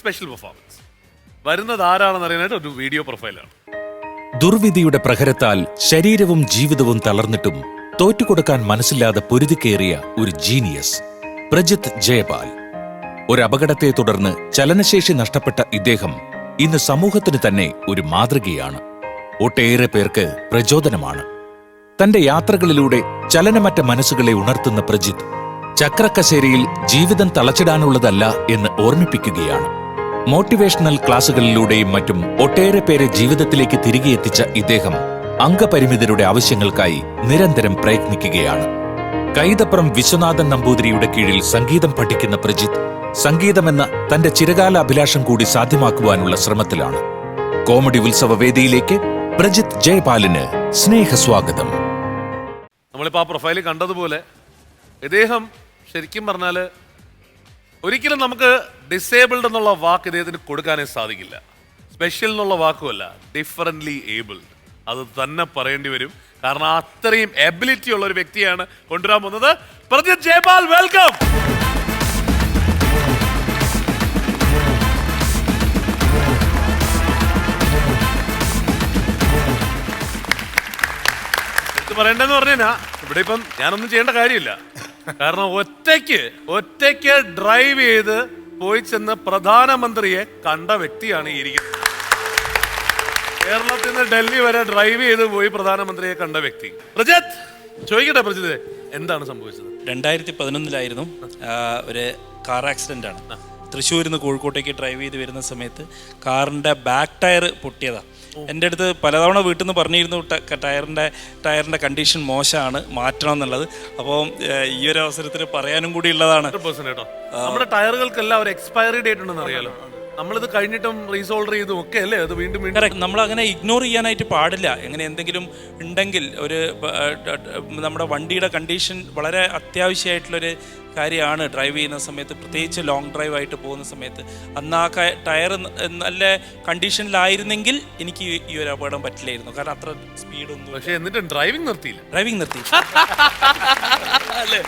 Special performance വരുന്നത് ആരാണെന്ന് അറിയാനായിട്ട് ഒരു വീഡിയോ പ്രൊഫൈലാണ് ദുർവിധിയുടെ പ്രഹരത്താൽ ശരീരവും ജീവിതവും തളർന്നിട്ടും തോറ്റുകൊടുക്കാൻ മനസ്സില്ലാതെ പൊരുതിക്കേറിയ ഒരു ജീനിയസ് പ്രജിത് ജയപാൽ. ഒരു അപകടത്തെ തുടർന്ന് ചലനശേഷി നഷ്ടപ്പെട്ട ഇദ്ദേഹം ഇന്ന് സമൂഹത്തിന് തന്നെ ഒരു മാതൃകയാണ്. ഒട്ടേറെ പേർക്ക് പ്രചോദനമാണ്. തന്റെ യാത്രകളിലൂടെ ചലനമറ്റ മനസ്സുകളെ ഉണർത്തുന്ന പ്രജിത് ചക്രക്കശേരിയിൽ ജീവിതം തളച്ചിടാനുള്ളതല്ല എന്ന് ഓർമ്മിപ്പിക്കുകയാണ്. മോട്ടിവേഷണൽ ക്ലാസുകളിലൂടെയും മറ്റും ഒട്ടേറെ പേരെ ജീവിതത്തിലേക്ക് തിരികെ എത്തിച്ച ഇദ്ദേഹം അംഗപരിമിതരുടെ ആവശ്യങ്ങൾക്കായി നിരന്തരം പ്രയത്നിക്കുകയാണ്. കൈതപ്പുറം വിശ്വനാഥൻ നമ്പൂതിരിയുടെ കീഴിൽ സംഗീതം പഠിക്കുന്ന പ്രജിത്ത് സംഗീതമെന്ന തന്റെ ചിരകാല അഭിലാഷം കൂടി സാധ്യമാക്കുവാനുള്ള ശ്രമത്തിലാണ്. കോമഡി ഉത്സവ വേദിയിലേക്ക് പ്രജിത് ജയപാലിന് സ്നേഹസ്വാഗതം. നമ്മളിപ്പോൾ ആ പ്രൊഫൈലിൽ കണ്ടതുപോലെ ഇദ്ദേഹം ശരിക്കും പറഞ്ഞാൽ ഒരിക്കലും നമുക്ക് ഡിസേബിൾഡ് എന്നുള്ള വാക്ക് ഇദ്ദേഹത്തിന് കൊടുക്കാനേ സാധിക്കില്ല. സ്പെഷ്യൽ എന്നുള്ള വാക്കുമല്ല ഡിഫറന്റ്ലി ഏബിൾഡ് അത് തന്നെ പറയേണ്ടി വരും. കാരണം അത്രയും എബിലിറ്റി ഉള്ള ഒരു വ്യക്തിയാണ് കൊണ്ടുവരാൻ പോകുന്നത്. പ്രജിത് ജയപാൽ വെൽക്കം പറയണ്ടെന്ന് പറഞ്ഞാ ഇവിടെ ഇപ്പം ഞാനൊന്നും ചെയ്യേണ്ട കാര്യമില്ല. കാരണം ഒറ്റയ്ക്ക് ഒറ്റയ്ക്ക് ഡ്രൈവ് ചെയ്ത് പോയി ചെന്ന് പ്രധാനമന്ത്രിയെ കണ്ട വ്യക്തിയാണ് ഈ ഇരിക്കുന്നത്. കേരളത്തിൽ നിന്ന് ഡൽഹി വരെ ഡ്രൈവ് ചെയ്ത് പോയി പ്രധാനമന്ത്രിയെ കണ്ട വ്യക്തി. പ്രജിത്ത് ചോദിക്കട്ടെ പ്രജിത്ത് എന്താണ് സംഭവിച്ചത്? രണ്ടായിരത്തി പതിനൊന്നിലായിരുന്നു ഒരു കാർ ആക്സിഡന്റ് ആണ്. തൃശ്ശൂരിൽ നിന്ന് കോഴിക്കോട്ടേക്ക് ഡ്രൈവ് ചെയ്ത് വരുന്ന സമയത്ത് കാറിന്റെ ബാക്ക് ടയർ പൊട്ടിയതാണ് എന്റെ അടുത്ത് പലതവണ വീട്ടിൽ നിന്ന് പറഞ്ഞിരുന്നു ടയറിന്റെ ടയറിന്റെ കണ്ടീഷൻ മോശമാണ് മാറ്റണം എന്നുള്ളത്. അപ്പോൾ ഈ ഒരു അവസരത്തിൽ പറയാനും കൂടി ഉള്ളതാണ്. നമ്മുടെ ടയറുകൾക്കെല്ലാം ഒരു എക്സ്പയറി ഡേറ്റ് ഉണ്ടെന്ന് അറിയാലോ. നമ്മളിത് കഴിഞ്ഞിട്ടും റീസോൾഡർ ചെയ്തും ഒക്കെ അല്ലേ? അത് വീണ്ടും വീണ്ടും നമ്മൾ അങ്ങനെ ഇഗ്നോർ ചെയ്യാനായിട്ട് പാടില്ല. എങ്ങനെ എന്തെങ്കിലും ഉണ്ടെങ്കിൽ ഒരു നമ്മുടെ വണ്ടിയുടെ കണ്ടീഷൻ വളരെ അത്യാവശ്യമായിട്ടുള്ളൊരു കാര്യമാണ്. ഡ്രൈവ് ചെയ്യുന്ന സമയത്ത് പ്രത്യേകിച്ച് ലോങ് ഡ്രൈവ് ആയിട്ട് പോകുന്ന സമയത്ത്. അന്ന് ആ ടയർ നല്ല കണ്ടീഷനിലായിരുന്നെങ്കിൽ എനിക്ക് ഈ- ഒരു അപകടം പറ്റില്ലായിരുന്നു. കാരണം അത്ര സ്പീഡൊന്നും പക്ഷേ എന്നിട്ട് ഡ്രൈവിംഗ് നിർത്തിയില്ല. ഡ്രൈവിംഗ് നിർത്തി. അല്ലേ?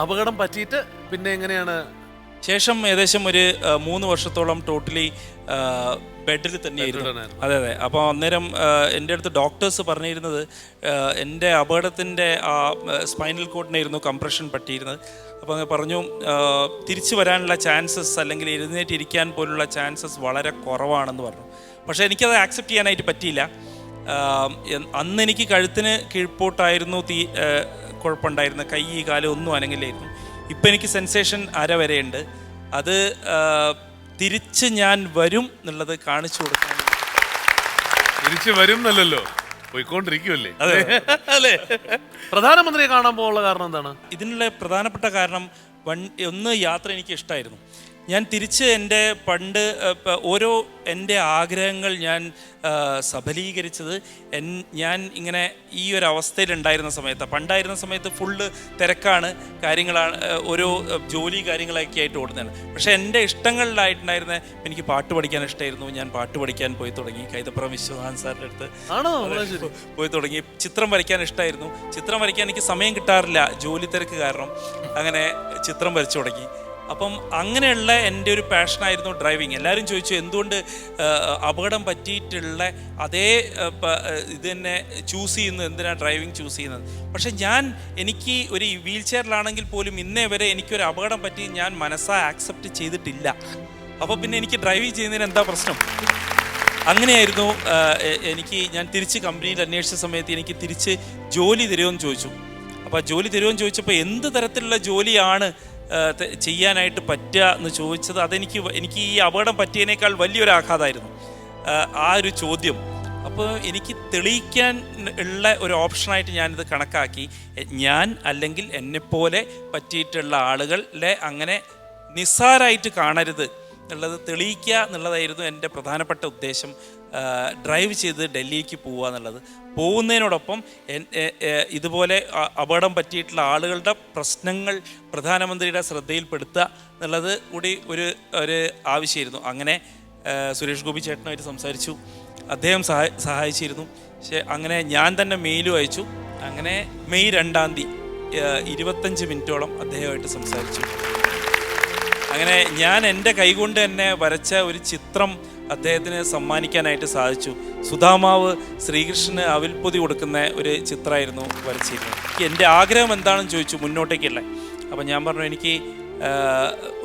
അപകടം പറ്റിയിട്ട് പിന്നെ എങ്ങനെയാണ് ശേഷം ഏകദേശം ഒരു മൂന്ന് വർഷത്തോളം ടോട്ടലി ബെഡിൽ തന്നെയായിരുന്നു. അതെ അതെ. അപ്പോൾ അന്നേരം എന്റെ അടുത്ത് ഡോക്ടേഴ്സ് പറഞ്ഞിരുന്നത് എന്റെ അപകടത്തിന്റെ ആ സ്പൈനൽ കോഡിനായിരുന്നു കംപ്രഷൻ പറ്റിയിരുന്നത്. അപ്പോൾ അങ്ങ് പറഞ്ഞു തിരിച്ചു വരാനുള്ള ചാൻസസ് അല്ലെങ്കിൽ എഴുന്നേറ്റിരിക്കാൻ പോലുള്ള ചാൻസസ് വളരെ കുറവാണെന്ന് പറഞ്ഞു. പക്ഷേ എനിക്കത് ആക്സെപ്റ്റ് ചെയ്യാനായിട്ട് പറ്റിയില്ല. അന്ന് എനിക്ക് കഴുത്തിന് കീഴ്പോട്ടായിരുന്നു തീ കുഴപ്പമുണ്ടായിരുന്നു കൈ കാലം ഒന്നും അനങ്ങില്ലായിരുന്നു. ഇപ്പം എനിക്ക് സെൻസേഷൻ അര വരെയുണ്ട്. അത് തിരിച്ച് ഞാൻ വരും എന്നുള്ളത് കാണിച്ചു കൊടുക്കാൻ. തിരിച്ചു വരും എന്നല്ലല്ലോ. പോയിക്കൊണ്ടിരിക്കുമല്ലേ അല്ലേ? പ്രധാനമന്ത്രിയെ കാണാൻ പോകാനുള്ള കാരണം എന്താണ്? ഇതിനുള്ള പ്രധാനപ്പെട്ട കാരണം വൺ ഒന്ന് യാത്ര എനിക്ക് ഇഷ്ടമായിരുന്നു ഞാൻ തിരിച്ച് എന്റെ പണ്ട് ഓരോ എന്റെ ആഗ്രഹങ്ങൾ ഞാൻ സഫലീകരിച്ചത് എൻ ഞാൻ ഇങ്ങനെ ഈ ഒരു അവസ്ഥയിലുണ്ടായിരുന്ന സമയത്ത്. പണ്ടായിരുന്ന സമയത്ത് ഫുള്ള് തിരക്കാണ് കാര്യങ്ങളാണ് ഓരോ ജോലി കാര്യങ്ങളൊക്കെ ആയിട്ട് ഓടുന്നതാണ്. പക്ഷേ എന്റെ ഇഷ്ടങ്ങളിലായിട്ടുണ്ടായിരുന്ന എനിക്ക് പാട്ട് പഠിക്കാൻ ഇഷ്ടമായിരുന്നു ഞാൻ പാട്ട് പഠിക്കാൻ പോയി തുടങ്ങി. കൈതപ്പുറം വിശ്വനാഥൻ സാറിന്റെ അടുത്ത് ആണോ? പോയി തുടങ്ങി. ചിത്രം വരയ്ക്കാൻ ഇഷ്ടമായിരുന്നു ചിത്രം വരയ്ക്കാൻ എനിക്ക് സമയം കിട്ടാറില്ല. ജോലി തിരക്ക് കാരണം അങ്ങനെ ചിത്രം വരച്ചു തുടങ്ങി. അപ്പം അങ്ങനെയുള്ള എന്റെ ഒരു പാഷനായിരുന്നു ഡ്രൈവിങ് എല്ലാവരും ചോദിച്ചു എന്തുകൊണ്ട് അപകടം പറ്റിയിട്ടുള്ള അതേ ഇത് തന്നെ ചൂസ് ചെയ്യുന്നത്? എന്തിനാണ് ഡ്രൈവിങ് ചൂസ് ചെയ്യുന്നത്? പക്ഷേ ഞാൻ എനിക്ക് ഒരു വീൽ ചെയറിലാണെങ്കിൽ പോലും ഇന്നേ വരെ എനിക്കൊരു അപകടം പറ്റി ഞാൻ മനസ്സാ ആക്സെപ്റ്റ് ചെയ്തിട്ടില്ല. അപ്പോൾ പിന്നെ എനിക്ക് ഡ്രൈവിങ് ചെയ്യുന്നതിന് എന്താ പ്രശ്നം? അങ്ങനെയായിരുന്നു എനിക്ക് ഞാൻ തിരിച്ച് കമ്പനിയിൽ അന്വേഷിച്ച സമയത്ത് എനിക്ക് തിരിച്ച് ജോലി തരുമെന്ന് ചോദിച്ചു. അപ്പോൾ ജോലി തരുമെന്ന് ചോദിച്ചപ്പോൾ എന്ത് തരത്തിലുള്ള ജോലിയാണ് ചെയ്യാനായിട്ട് പറ്റുക എന്ന് ചോദിച്ചത് അതെനിക്ക് എനിക്ക് ഈ അപകടം പറ്റിയതിനേക്കാൾ വലിയൊരു ആഘാതമായിരുന്നു. ആ, ഒരു ചോദ്യം. അപ്പോൾ എനിക്ക് തെളിയിക്കാൻ ഉള്ള ഒരു ഓപ്ഷനായിട്ട് ഞാനിത് കണക്കാക്കി. ഞാൻ അല്ലെങ്കിൽ എന്നെപ്പോലെ പറ്റിയിട്ടുള്ള ആളുകളെ അങ്ങനെ നിസ്സാരായിട്ട് കാണരുത്. എന്നുള്ളത് തെളിയിക്കുക എന്നുള്ളതായിരുന്നു എന്റെ പ്രധാനപ്പെട്ട ഉദ്ദേശം. ഡ്രൈവ് ചെയ്ത് ഡൽഹിക്ക് പോവുക എന്നുള്ളത്. പോകുന്നതിനോടൊപ്പം ഇതുപോലെ അപകടം പറ്റിയിട്ടുള്ള ആളുകളുടെ പ്രശ്നങ്ങൾ പ്രധാനമന്ത്രിയുടെ ശ്രദ്ധയിൽപ്പെടുത്തുക എന്നുള്ളത് കൂടി ഒരു ഒരു ആവശ്യമായിരുന്നു. അങ്ങനെ സുരേഷ് ഗോപി ചേട്ടനുമായിട്ട് സംസാരിച്ചു. അദ്ദേഹം സഹായ സഹായിച്ചിരുന്നു. പക്ഷേ അങ്ങനെ ഞാൻ തന്നെ മെയിലും അയച്ചു. അങ്ങനെ മെയ് രണ്ടാം തീയതി ഇരുപത്തഞ്ച് മിനിറ്റോളം അദ്ദേഹമായിട്ട് സംസാരിച്ചു. അങ്ങനെ ഞാൻ എന്റെ കൈകൊണ്ട് തന്നെ വരച്ച ഒരു ചിത്രം അദ്ദേഹത്തിന് സമ്മാനിക്കാനായിട്ട് സാധിച്ചു. സുധാമാവ് ശ്രീകൃഷ്ണന് അവിൽപ്പൊതി കൊടുക്കുന്ന ഒരു ചിത്രമായിരുന്നു വരച്ചിരുന്നത്. എന്റെ ആഗ്രഹം എന്താണെന്ന് ചോദിച്ചു മുന്നോട്ടേക്കുള്ള അപ്പം ഞാൻ പറഞ്ഞു എനിക്ക്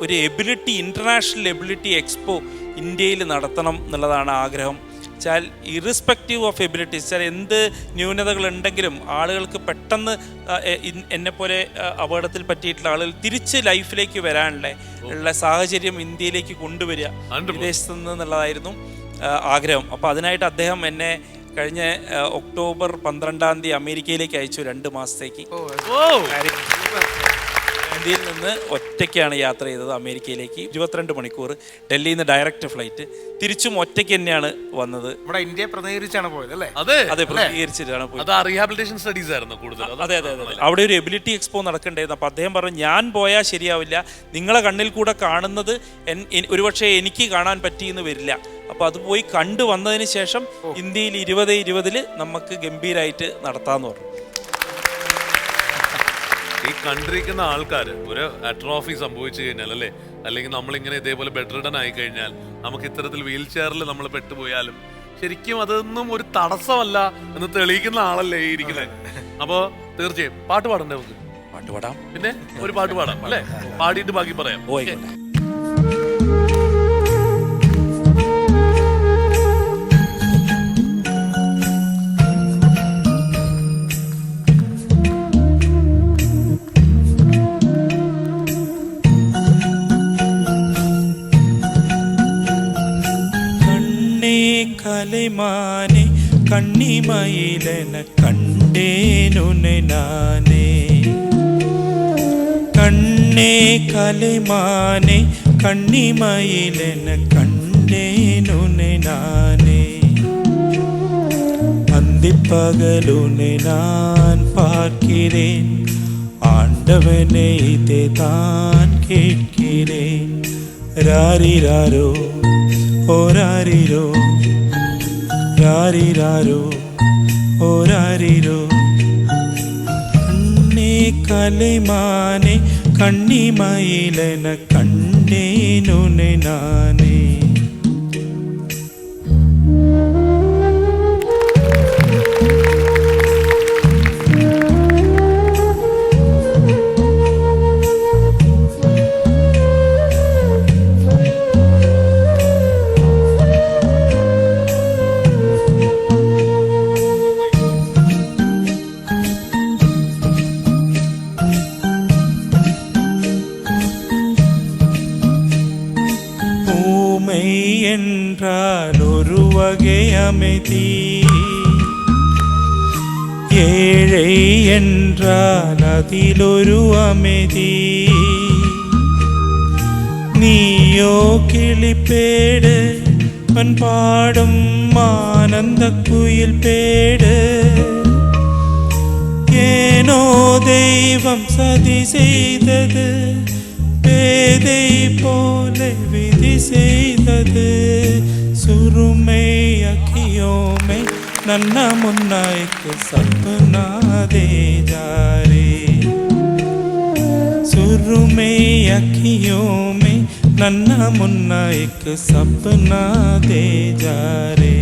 ഒരു എബിലിറ്റി ഇന്റർനാഷണൽ എബിലിറ്റി എക്സ്പോ ഇന്ത്യയിൽ നടത്തണം എന്നുള്ളതാണ് ആഗ്രഹം. വെച്ചാൽ ഇറിസ്പെക്റ്റീവ് ഓഫ് എബിലിറ്റീസ് വെച്ചാൽ എന്ത് ന്യൂനതകൾ ഉണ്ടെങ്കിലും ആളുകൾക്ക് പെട്ടെന്ന് എന്നെപ്പോലെ പോലെ അപകടത്തിൽ പറ്റിയിട്ടുള്ള ആളുകൾ തിരിച്ച് ലൈഫിലേക്ക് വരാനുള്ള ഉള്ള സാഹചര്യം ഇന്ത്യയിലേക്ക് കൊണ്ടുവരിക. വിദേശത്ത് നിന്ന് എന്നുള്ളതായിരുന്നു ആഗ്രഹം അപ്പോൾ അതിനായിട്ട് അദ്ദേഹം എന്നെ കഴിഞ്ഞ ഒക്ടോബർ പന്ത്രണ്ടാം തീയതി അമേരിക്കയിലേക്ക് അയച്ചു രണ്ട് മാസത്തേക്ക് ഓ ഇന്ത്യയിൽ നിന്ന് ഒറ്റയ്ക്കാണ് യാത്ര ചെയ്തത് അമേരിക്കയിലേക്ക്. ഇരുപത്തിരണ്ട് മണിക്കൂർ ഡൽഹിയിൽ നിന്ന് ഡയറക്റ്റ് ഫ്ലൈറ്റ് തിരിച്ചും ഒറ്റയ്ക്ക് തന്നെയാണ് വന്നത്. നമ്മുടെ ഇന്ത്യ പ്രതികരിച്ചാണ് പോയത് അല്ലേ? അതെ. അതെ പ്രതികരിച്ചിട്ടാണ് പോയത്. അത് റീഹാബിലിറ്റേഷൻ സ്റ്റഡീസ് ആയിരുന്നു കൂടുതൽ അതെ അതെ അതെ അവിടെ ഒരു എബിലിറ്റി എക്സ്പോ നടക്കണ്ടായിരുന്നു. അപ്പോൾ അദ്ദേഹം പറഞ്ഞു ഞാൻ പോയാൽ ശരിയാവില്ല. നിങ്ങളെ കണ്ണിൽ കൂടെ കാണുന്നത് ഒരുപക്ഷെ എനിക്ക് കാണാൻ പറ്റിയെന്ന് വരില്ല. അപ്പോൾ അത് പോയി കണ്ടു വന്നതിന് ശേഷം ഇന്ത്യയിൽ ഇരുപത് ഇരുപതിൽ നമുക്ക് ഗംഭീരായിട്ട് നടത്താമെന്ന് പറഞ്ഞു. കണ്ടിരിക്കുന്ന ആൾക്കാർ ഒരു അട്രോഫി സംഭവിച്ചു കഴിഞ്ഞാൽ അല്ലേ? അല്ലെങ്കിൽ നമ്മളിങ്ങനെ ഇതേപോലെ ബെഡ് റിഡൻ ആയി കഴിഞ്ഞാൽ നമുക്ക് ഇത്തരത്തിൽ വീൽ ചെയറിൽ നമ്മൾ പെട്ടുപോയാലും ശരിക്കും അതൊന്നും ഒരു തടസ്സമല്ല എന്ന് തെളിയിക്കുന്ന ആളല്ലേ ഈ ഇരിക്കുന്നത് അപ്പോ തീർച്ചയായും പാട്ട് പാടണ്ടേ നമുക്ക്? പാട്ട് പാടാം. പിന്നെ ഒരു പാട്ട് പാടാം അല്ലേ? പാടിയിട്ട് ബാക്കി പറയാം. കലിമാനെ കണ്ണിമയിലന കണ്ടേനുനെ നാനേ കണ്ണേ കലിമാനെ കണ്ണിമയിലന കണ്ടേനുനെ നാനേ அந்திப்பகலுனை நான் பார்க்கிறேன் ஆண்டவனை இதை தான் கேட்கிறேன் ராரிராரோ ஓராரிரோ രാരിരാരോ ഓരാരിരോ കണ്ണേ കലൈമാനെ കണ്ണിമയിലന കണ്ണേനുനെ നാനെ. அமைதி ஏழை என்றால் அதில் அமைதி. நீயோ கிளிப்பேடு பண் பாடும் ஆனந்த குயில் பேடு. ஏனோ தெய்வம் சதி செய்தது பேதை போல விதி செய்தது. சுருமையாக ನೀಯೋಮೆ ನನ್ನ ಮುನ್ನಾಯ್ಕೆ ಸಪ್ನಾದೆ ಜಾರೆ ಸುರುಮೆ ಅಖಿಯೋಮೆ ನನ್ನ ಮುನ್ನಾಯ್ಕೆ ಸಪ್ನಾದೆ ಜಾರೆ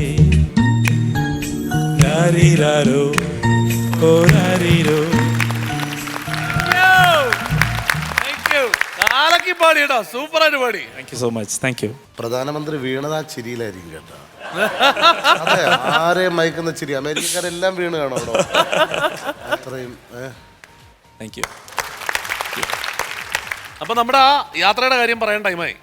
ರಾರಿರಾರೋ ಓ ರಾರಿರೋ പാടിയടാ സൂപ്പറായിട്ട് പാടി thank you so much thank you പ്രധാനമന്ത്രി വീണത് ആ ചിരിയിലായിരിക്കും കേട്ടോ അതെ ആരെയും മയക്കുന്ന ചിരി. അമേരിക്കക്കാരെല്ലാം വീണ് കാണോ അവിടെ. അത്രയും ഏ? താങ്ക് യു അപ്പൊ നമ്മുടെ ആ യാത്രയുടെ കാര്യം പറയാൻ ടൈമായി.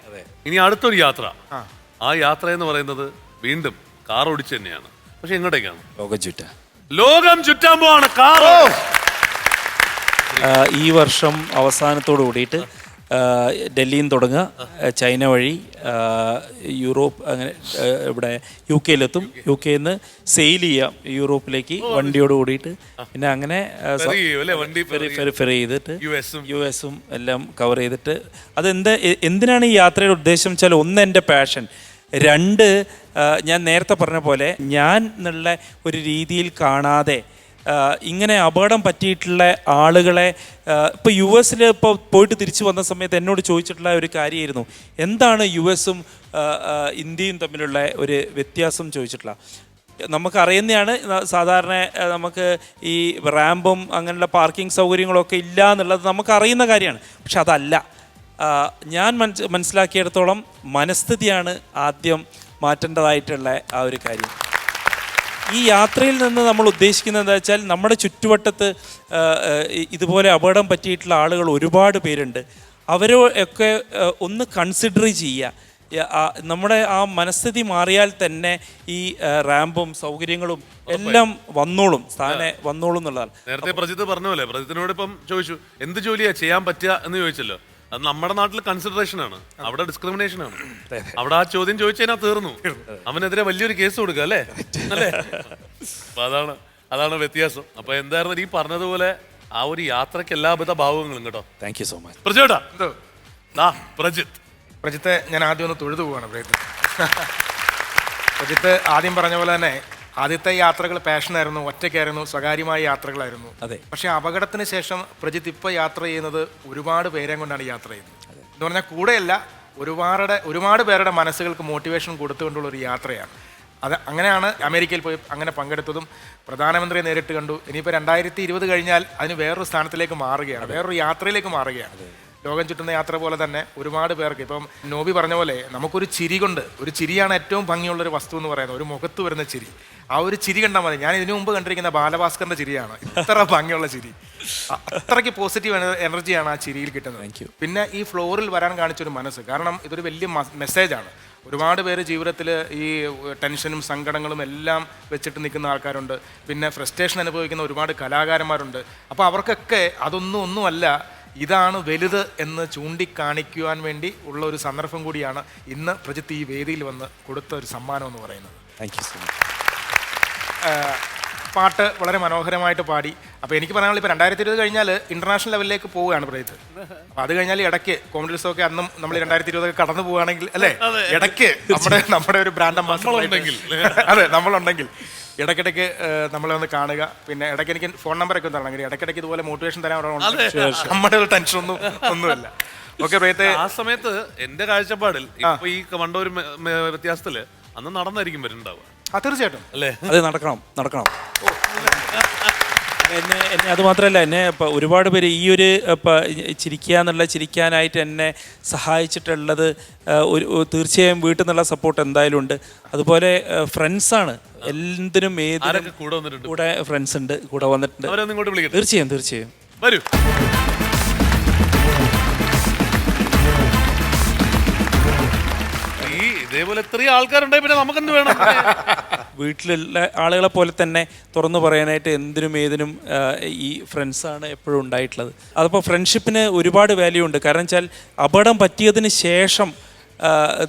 ഇനി അടുത്തൊരു യാത്ര. ആ. യാത്ര എന്ന് പറയുന്നത് വീണ്ടും കാർ ഓടിച്ച് തന്നെയാണ്. പക്ഷെ എങ്ങോട്ടേക്കാണ്? ലോക ചുറ്റ. ലോകം ചുറ്റാൻ പോവാണ് കാറോ ഈ വർഷം അവസാനത്തോട് കൂടിയിട്ട് ഡൽഹിയിൽ നിന്ന് തുടങ്ങുക ചൈന വഴി യൂറോപ്പ് അങ്ങനെ ഇവിടെ യു കെയിലെത്തും യു കെയിൽ നിന്ന് സെയിൽ ചെയ്യാം യൂറോപ്പിലേക്ക് വണ്ടിയോട് കൂടിയിട്ട്. പിന്നെ അങ്ങനെ ഫെറി ചെയ്തിട്ട് യു എസും യു എസും എല്ലാം കവർ ചെയ്തിട്ട്. അതെന്ത് എന്തിനാണ് ഈ യാത്രയുടെ ഉദ്ദേശം വെച്ചാൽ ഒന്ന് എന്റെ പാഷൻ രണ്ട് ഞാൻ നേരത്തെ പറഞ്ഞ പോലെ ഞാൻ എന്നുള്ള ഒരു രീതിയിൽ കാണാതെ ഇങ്ങനെ അപകടം പറ്റിയിട്ടുള്ള ആളുകളെ ഇപ്പോൾ യു എസിൽ ഇപ്പോൾ പോയിട്ട് തിരിച്ചു വന്ന സമയത്ത് എന്നോട് ചോദിച്ചിട്ടുള്ള ഒരു കാര്യമായിരുന്നു. എന്താണ് യു എസും ഇന്ത്യയും തമ്മിലുള്ള ഒരു വ്യത്യാസം ചോദിച്ചിട്ടുള്ള? നമുക്കറിയുന്നതാണ് സാധാരണ നമുക്ക് ഈ റാമ്പും അങ്ങനെയുള്ള പാർക്കിംഗ് സൗകര്യങ്ങളൊക്കെ ഇല്ല എന്നുള്ളത് നമുക്കറിയുന്ന കാര്യമാണ്. പക്ഷെ അതല്ല. ഞാൻ മനസ് മനസ്സിലാക്കിയിടത്തോളം മനസ്ഥിതിയാണ് ആദ്യം മാറ്റേണ്ടതായിട്ടുള്ള ആ ഒരു കാര്യം. ഈ യാത്രയിൽ നിന്ന് നമ്മൾ ഉദ്ദേശിക്കുന്നത് എന്താ വെച്ചാൽ നമ്മുടെ ചുറ്റുവട്ടത്ത് ഇതുപോലെ അപകടം പറ്റിയിട്ടുള്ള ആളുകൾ ഒരുപാട് പേരുണ്ട്. അവരോ ഒക്കെ ഒന്ന് കൺസിഡർ ചെയ്യുക. നമ്മുടെ ആ മനസ്ഥിതി മാറിയാൽ തന്നെ ഈ റാമ്പും സൗകര്യങ്ങളും എല്ലാം വന്നോളും സ്ഥാനെ വന്നോളും എന്നുള്ളതാണ്. നേരത്തെ പ്രജിത് പറഞ്ഞ പോലെ പ്രജിത്തിനോട് ഇപ്പം ചോദിച്ചു എന്ത് ജോലിയാ ചെയ്യാൻ പറ്റുക എന്ന് ചോദിച്ചല്ലോ. അത് നമ്മുടെ നാട്ടിൽ കൺസിഡറേഷൻ ആണ്. അവിടെ ഡിസ്ക്രിമിനേഷൻ ആണ്. അവിടെ ആ ചോദ്യം ചോദിച്ചതിനാ തീർന്നു. അവനെതിരെ വലിയൊരു കേസ് കൊടുക്കുക അല്ലേ? അല്ലേ? അപ്പൊ അതാണ് അതാണ് വ്യത്യാസം. അപ്പൊ എന്തായിരുന്നു ഈ പറഞ്ഞതുപോലെ ആ ഒരു യാത്രയ്ക്ക് എല്ലാവിധ ഭാവങ്ങളും കേട്ടോ. താങ്ക് യു സോ മച്ച് പ്രജോട്ടാ. ദാ പ്രജിത്ത്. പ്രജിത്തെ ഞാൻ ആദ്യം ഒന്ന് തൊഴുതു പോവാണ് പ്രജിത്ത് പ്രജിത്ത് ആദ്യം പറഞ്ഞ പോലെ തന്നെ ആദ്യത്തെ യാത്രകൾ പാഷനായിരുന്നു ഒറ്റയ്ക്കായിരുന്നു സ്വകാര്യമായ യാത്രകളായിരുന്നു. അതെ. പക്ഷെ അപകടത്തിന് ശേഷം പ്രജിത്ത് ഇപ്പൊ യാത്ര ചെയ്യുന്നത് ഒരുപാട് പേരെ കൊണ്ടാണ് യാത്ര ചെയ്യുന്നത്. എന്ന് പറഞ്ഞാൽ കൂടെയല്ല ഒരുപാട് ഒരുപാട് പേരുടെ മനസ്സുകൾക്ക് മോട്ടിവേഷൻ കൊടുത്തുകൊണ്ടുള്ള ഒരു യാത്രയാണ്. അത് അങ്ങനെയാണ് അമേരിക്കയിൽ പോയി അങ്ങനെ പങ്കെടുത്തതും പ്രധാനമന്ത്രിയെ നേരിട്ട് കണ്ടു. ഇനിയിപ്പോൾ രണ്ടായിരത്തി ഇരുപത് കഴിഞ്ഞാൽ അതിന് വേറൊരു സ്ഥാനത്തിലേക്ക് മാറുകയാണ് വേറൊരു യാത്രയിലേക്ക് മാറുകയാണ്. ലോകം ചുറ്റുന്ന യാത്ര പോലെ തന്നെ ഒരുപാട് പേർക്ക് ഇപ്പം നോബി പറഞ്ഞ പോലെ നമുക്കൊരു ചിരി കൊണ്ട് ഒരു ചിരിയാണ് ഏറ്റവും ഭംഗിയുള്ളൊരു വസ്തു എന്ന് പറയുന്നത് ഒരു മുഖത്ത് വരുന്ന ചിരി. ആ ഒരു ചിരി കണ്ടാൽ മതി. ഞാൻ ഇതിനു മുമ്പ് കണ്ടിരിക്കുന്ന ബാലഭാസ്കറിന്റെ ചിരിയാണ്. ഇത്ര ഭംഗിയുള്ള ചിരി. അത്രയ്ക്ക് പോസിറ്റീവ് എനർജിയാണ് ആ ചിരിയിൽ കിട്ടുന്നത്. പിന്നെ ഈ ഫ്ലോറിൽ വരാൻ കാണിച്ചൊരു മനസ്സ്. കാരണം ഇതൊരു വലിയ മെസ്സേജാണ് ഒരുപാട് പേര് ജീവിതത്തിൽ ഈ ടെൻഷനും സങ്കടങ്ങളും എല്ലാം വെച്ചിട്ട് നിൽക്കുന്ന ആൾക്കാരുണ്ട്. പിന്നെ ഫ്രസ്ട്രേഷൻ അനുഭവിക്കുന്ന ഒരുപാട് കലാകാരന്മാരുണ്ട്. അപ്പോൾ അവർക്കൊക്കെ അതൊന്നും ഒന്നുമല്ല ഇതാണ് വലുത് എന്ന് ചൂണ്ടിക്കാണിക്കുവാൻ വേണ്ടി ഉള്ള ഒരു സന്ദർഭം കൂടിയാണ് ഇന്ന് പ്രജിത്ത് ഈ വേദിയിൽ വന്ന് കൊടുത്ത ഒരു സമ്മാനം എന്ന് പറയുന്നത്. താങ്ക് യു സോ മച്ച് പാട്ട് വളരെ മനോഹരമായിട്ട് പാടി. അപ്പോൾ എനിക്ക് പറയാനുള്ള ഇപ്പോൾ രണ്ടായിരത്തി ഇരുപത് കഴിഞ്ഞാൽ ഇന്റർനാഷണൽ ലെവലിലേക്ക് പോവുകയാണ് പ്രജിത്ത് അപ്പോൾ അത് കഴിഞ്ഞാൽ ഇടയ്ക്ക് കോമഡി ഒക്കെ അന്നും നമ്മൾ രണ്ടായിരത്തി ഇരുപതൊക്കെ കടന്നു പോവുകയാണെങ്കിൽ അല്ലേ? ഇടയ്ക്ക് നമ്മുടെ നമ്മുടെ ഒരു ബ്രാൻഡ് അമ്പാസിൽ അംബാസിഡർ അതെ നമ്മളുണ്ടെങ്കിൽ. ഇടയ്ക്കിടയ്ക്ക് നമ്മളെ ഒന്ന് കാണുക. പിന്നെ ഇടയ്ക്ക് എനിക്ക് ഫോൺ നമ്പറൊക്കെ ഒന്ന് തരണം. ഇടയ്ക്കിടയ്ക്ക് ഇതുപോലെ മോട്ടിവേഷൻ തരാൻ. നമ്മുടെ ഒരു ടെൻഷൻ ഒന്നും ഒന്നുമില്ല. ഓക്കെ പ്രജിത്ത് ആ സമയത്ത് എന്റെ കാഴ്ചപ്പാടിൽ ഇപ്പൊ ഈ കണ്ട ഒരു വ്യത്യാസത്തിൽ അന്ന് നടന്നായിരിക്കും വരുന്നുണ്ടാവുക. ആ തീർച്ചയായിട്ടും. അല്ലേ? അത് നടക്കണം നടക്കണം. എന്നെ എന്നെ അത് മാത്രമല്ല എന്നെ ഇപ്പം ഒരുപാട് പേര് ഈ ഒരു ഇപ്പം ചിരിക്കുക എന്നുള്ള ചിരിക്കാനായിട്ട് എന്നെ സഹായിച്ചിട്ടുള്ളത് ഒരു തീർച്ചയായും വീട്ടിൽ നിന്നുള്ള സപ്പോർട്ട് എന്തായാലും ഉണ്ട്. അതുപോലെ ഫ്രണ്ട്സാണ് എന്തിനും ആരൊക്കെ കൂടെ ഫ്രണ്ട്സ് ഉണ്ട് കൂടെ വന്നിട്ടുണ്ട്. തീർച്ചയായും തീർച്ചയായും. വരൂ. ഇതേപോലെ ഇത്രയും ആൾക്കാരുണ്ടായി പിന്നെ നമുക്കെന്ത് വേണം? വീട്ടിലുള്ള ആളുകളെ പോലെ തന്നെ തുറന്നു പറയാനായിട്ട് എന്തിനും ഏതിനും ഈ ഫ്രണ്ട്സാണ് എപ്പോഴും ഉണ്ടായിട്ടുള്ളത്. അതിപ്പോൾ ഫ്രണ്ട്ഷിപ്പിന് ഒരുപാട് വാല്യൂ ഉണ്ട്. കാരണം വെച്ചാൽ അപകടം പറ്റിയതിന് ശേഷം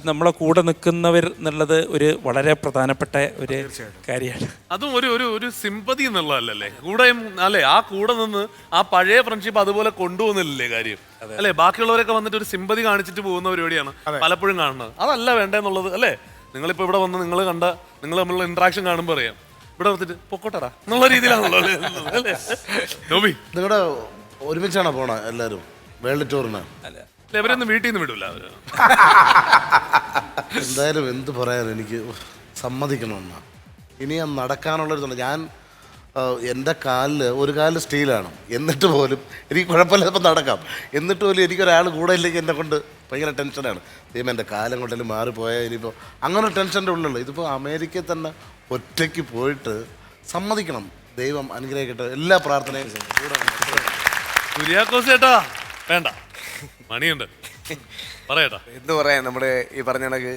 നമ്മളെ കൂടെ നിൽക്കുന്നവർ എന്നുള്ളത് ഒരു വളരെ പ്രധാനപ്പെട്ട ഒരു കാര്യമാണ്. അതും ഒരു ഒരു ഒരു സിമ്പതി എന്നുള്ളതല്ലേ? കൂടെ അല്ലെ? ആ കൂടെ നിന്ന് ആ പഴയ ഫ്രണ്ട്ഷിപ്പ് അതുപോലെ കൊണ്ടുപോകുന്നില്ലേ കാര്യം? അല്ലെ? ബാക്കിയുള്ളവരൊക്കെ വന്നിട്ട് ഒരു സിമ്പതി കാണിച്ചിട്ട് പോകുന്ന പരിപാടിയാണ് പലപ്പോഴും കാണുന്നത്. അതല്ല വേണ്ടെന്നുള്ളത് അല്ലേ? നിങ്ങളിപ്പോ ഇവിടെ വന്ന് നിങ്ങൾ കണ്ട നിങ്ങൾ തമ്മിലുള്ള ഇന്ററാക്ഷൻ കാണുമ്പോൾ അറിയാം. ഇവിടെ വന്നിട്ട് പൊക്കോട്ടടാ എന്നുള്ള രീതിയിലാണല്ലോ അല്ലേ? നോബി നിങ്ങളുടെ ഒരുമിച്ചാണോ പോണ എല്ലാരും വേൾഡ് ടൂറിന്? അല്ല, ഇവരൊന്നും വീട്ടിൽ നിന്ന് വിടൂല. അവർ. എന്തായാലും എന്ത് പറയാൻ എനിക്ക് സമ്മതിക്കണമെന്ന. ഇനി നടക്കാനുള്ള നടക്കാനുള്ളൊരു തുണ ഞാൻ എന്റെ കാലിൽ ഒരു കാലിൽ സ്റ്റീലാണ് എന്നിട്ട് പോലും എനിക്ക് കുഴപ്പമില്ല ഇപ്പം നടക്കാം. എന്നിട്ട് പോലും എനിക്കൊരാൾ കൂടെ ഇല്ലെങ്കിൽ എന്നെ കൊണ്ട് ഭയങ്കര ടെൻഷനാണ് ദൈവം എന്റെ കാലം കൊണ്ടെങ്കിലും മാറിപ്പോയാൽ ഇനിയിപ്പോൾ അങ്ങനെ ഒരു ടെൻഷന്റെ ഉള്ളുള്ളൂ ഇതിപ്പോൾ അമേരിക്കയിൽ തന്നെ ഒറ്റയ്ക്ക് പോയിട്ട് സമ്മതിക്കണം. ദൈവം അനുഗ്രഹിക്കട്ടെ. എല്ലാ പ്രാർത്ഥനയും കൂടെ. കുര്യാക്കോസ് ചേട്ടാ വേണ്ട. മണിയുണ്ട്. പറയട്ടാ. എന്ത് പറയാൻ നമ്മുടെ ഈ പറഞ്ഞ കണക്ക്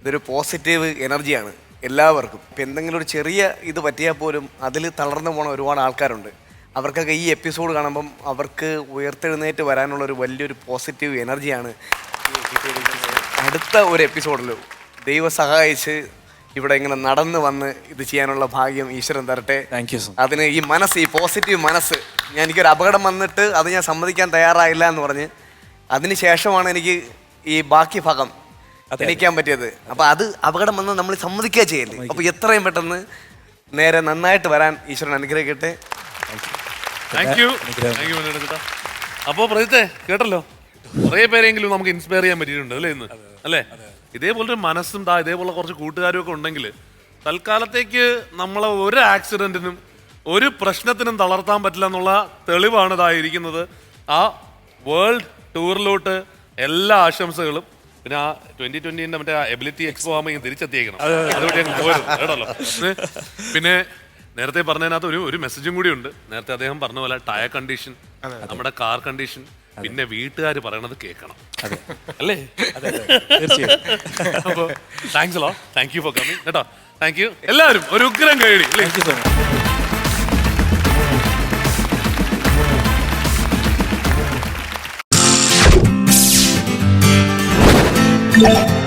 ഇതൊരു പോസിറ്റീവ് എനർജിയാണ് എല്ലാവർക്കും. ഇപ്പം എന്തെങ്കിലും ഒരു ചെറിയ ഇത് പറ്റിയാൽ പോലും അതിൽ തളർന്നു പോണ ഒരുപാട് ആൾക്കാരുണ്ട്. അവർക്കൊക്കെ ഈ എപ്പിസോഡ് കാണുമ്പം അവർക്ക് ഉയർത്തെഴുന്നേറ്റ് വരാനുള്ള ഒരു വലിയൊരു പോസിറ്റീവ് എനർജിയാണ് അടുത്ത ഒരു എപ്പിസോഡിൽ ദൈവം സഹായിച്ച് ഇവിടെ ഇങ്ങനെ നടന്നു വന്ന് ഇത് ചെയ്യാനുള്ള ഭാഗ്യം ഈശ്വരൻ തരട്ടെ. താങ്ക് യു സോ അതിന് ഈ മനസ്സ് ഈ പോസിറ്റീവ് മനസ്സ് ഞാൻ എനിക്കൊരു അപകടം വന്നിട്ട് അത് ഞാൻ സമ്മതിക്കാൻ തയ്യാറായില്ല എന്ന് പറഞ്ഞ് അതിന് ശേഷമാണ് എനിക്ക് ഈ ബാക്കി ഭാഗം എണീക്കാൻ പറ്റിയത്. അപ്പൊ അത് അപകടം വന്ന് നമ്മൾ സമ്മതിക്കുക ചെയ്യല്ലേ അപ്പൊ എത്രയും പെട്ടെന്ന് നേരെ നന്നായിട്ട് വരാൻ ഈശ്വരൻ അനുഗ്രഹിക്കട്ടെ. താങ്ക് യു അപ്പോ പ്രജിത്തെ കേട്ടല്ലോ? കുറേ പേരെങ്കിലും നമുക്ക് ഇൻസ്പയർ ചെയ്യാൻ പറ്റിയിട്ടുണ്ട് അല്ലേ ഇന്ന്? അല്ലേ? ഇതേപോലൊരു മനസ്സും താ ഇതേപോലെ കുറച്ച് കൂട്ടുകാരും ഒക്കെ ഉണ്ടെങ്കിൽ തൽക്കാലത്തേക്ക് നമ്മളെ ഒരു ആക്സിഡന്റിനും ഒരു പ്രശ്നത്തിനും തളർത്താൻ പറ്റില്ല എന്നുള്ള തെളിവാണ് ഇതായിരിക്കുന്നത് ആ വേൾഡ് ടൂറിലോട്ട് എല്ലാ ആശംസകളും പിന്നെ ആ ട്വന്റി ട്വന്റിന്റെ മറ്റേ എബിലിറ്റി എക്സ്പോ ആകുമ്പോൾ തിരിച്ചെത്തിയേക്കണം. അതുകൊണ്ട് ഞങ്ങൾ പോയത് കേട്ടല്ലോ? പിന്നെ നേരത്തെ പറഞ്ഞതിനകത്ത് ഒരു ഒരു മെസ്സേജും കൂടി ഉണ്ട്. നേരത്തെ അദ്ദേഹം പറഞ്ഞ പോലെ ടയർ കണ്ടീഷൻ നമ്മുടെ കാർ കണ്ടീഷൻ പിന്നെ വീട്ടുകാർ പറയണത് കേൾക്കണം. അല്ലേ? അപ്പോൾ താങ്ക്സ് ലോ താങ്ക് യു ഫോർ കമ്മിങ് കേട്ടോ? താങ്ക് യു എല്ലാവരും ഒരു ഉഗ്രം കൈയടി Yeah.